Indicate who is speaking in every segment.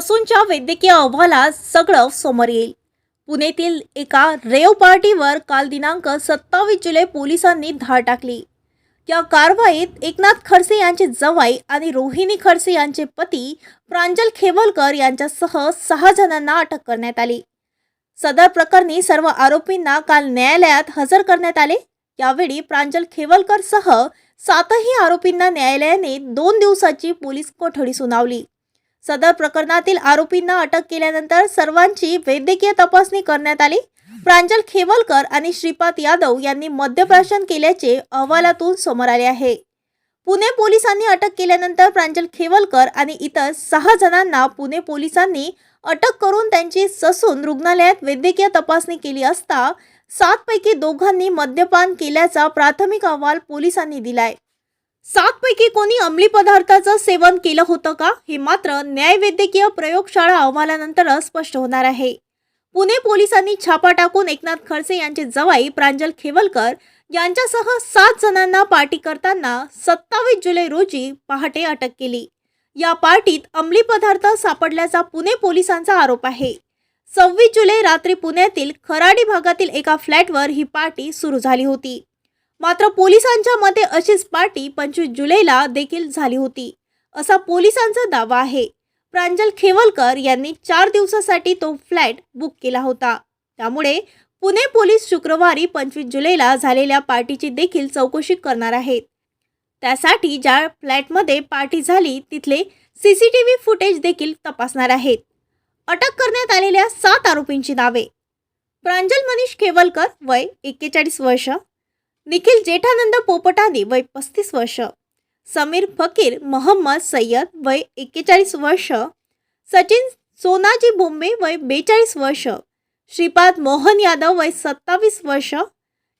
Speaker 1: ससूंच्या वैद्यकीय अहवालात सगळं समोर येईल. पुणेतील एका रेव पार्टीवर काल दिनांक सत्तावीस जुलै पोलिसांनी धाड टाकली. या कारवाईत एकनाथ खडसे यांचे जवाई आणि रोहिणी खडसे यांचे पती प्रांजल खेवलकर यांच्यासह सहा जणांना अटक करण्यात आली. सदर प्रकरणी सर्व आरोपींना काल न्यायालयात हजर करण्यात आले. यावेळी प्रांजल खेवलकर सह सातही आरोपींना न्यायालयाने दोन दिवसाची पोलीस कोठडी सुनावली. सदर प्रकरणातील आरोपींना अटक केल्यानंतर सर्वांची वैद्यकीय तपासणी करण्यात आली. प्रांजल खेवलकर आणि श्रीपाद यादव यांनी मद्यप्राशन केल्याचे अहवालातून समोर आले आहे. पुणे पोलिसांनी अटक केल्यानंतर प्रांजल खेवलकर आणि इतर सहा जणांना पुणे पोलिसांनी अटक करून त्यांची ससून रुग्णालयात वैद्यकीय तपासणी केली असता सातपैकी दोघांनी मद्यपान केल्याचा प्राथमिक अहवाल पोलिसांनी दिलाय. सातपैकी कोणी अंमली पदार्थाचं सेवन केलं होतं का? हे मात्र न्यायवैद्यकीय प्रयोगशाळा अहवालानंतर स्पष्ट होणार आहे. पुणे पोलिसांनी छापा टाकून एकनाथ खडसे यांचे जवाई प्रांजल खेवलकर यांच्यासह सात जणांना पार्टी करताना सत्तावीस जुलै रोजी पहाटे अटक केली. या पार्टीत अंमली पदार्थ सापडल्याचा पुणे पोलिसांचा आरोप आहे. सव्वीस जुलै रात्री पुण्यातील खराडी भागातील एका फ्लॅटवर ही पार्टी सुरू झाली होती. मात्र पोलिसांच्या मते अशीच पार्टी पंचवीस जुलैला देखील झाली होती. असा पोलिसांचा दावा आहे. प्रांजल खेवलकर यांनी चार दिवसासाठी तो फ्लॅट बुक केला होता. त्यामुळे पुणे पोलीस शुक्रवारी पंचवीस जुलैला झालेल्या पार्टीची देखील चौकशी करणार आहेत. त्यासाठी ज्या फ्लॅटमध्ये पार्टी झाली तिथले C C T V footage देखील तपासणार आहेत. अटक करण्यात आलेल्या सात आरोपींची नावे. प्रांजल मनीष खेवलकर वय एक्केचाळीस वर्ष निखिल जेठानंद पोपटाने वय पस्तीस वर्ष. समीर फकीर मोहम्मद सय्यद वय एक्केचाळीस वर्ष. सचिन सोनाजी बोंबे वय बेचाळीस वर्ष. श्रीपाद मोहन यादव वय सत्तावीस वर्ष.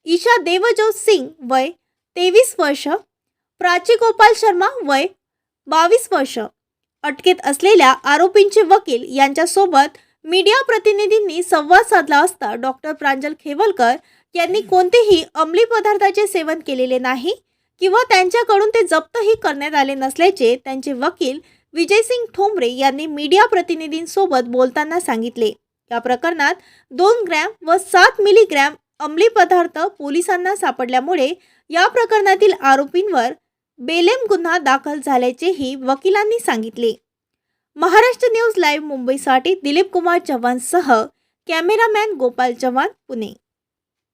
Speaker 1: ईशा देवजोत सिंग वय तेवीस वर्ष. प्राची गोपाल शर्मा वय बावीस वर्ष. अटकेत असलेल्या आरोपींचे वकील यांच्यासोबत मीडिया प्रतिनिधींनी संवाद साधला असता डॉक्टर प्रांजल खेवलकर यांनी कोणतेही अंमली पदार्थाचे सेवन केलेले नाही किंवा त्यांच्याकडून ते जप्तही करण्यात आले नसल्याचे त्यांचे वकील विजयसिंग ठोंबरे यांनी मीडिया प्रतिनिधींसोबत बोलताना सांगितले. या प्रकरणात दोन ग्रॅम व सात मिलीग्रॅम अंमली पदार्थ पोलिसांना सापडल्यामुळे या प्रकरणातील आरोपींवर बेलेम गुन्हा दाखल झाल्याचेही वकिलांनी सांगितले. महाराष्ट्र न्यूज लाईव्ह मुंबईसाठी दिलीप कुमार चव्हाणसह कॅमेरामॅन गोपाल चव्हाण पुणे.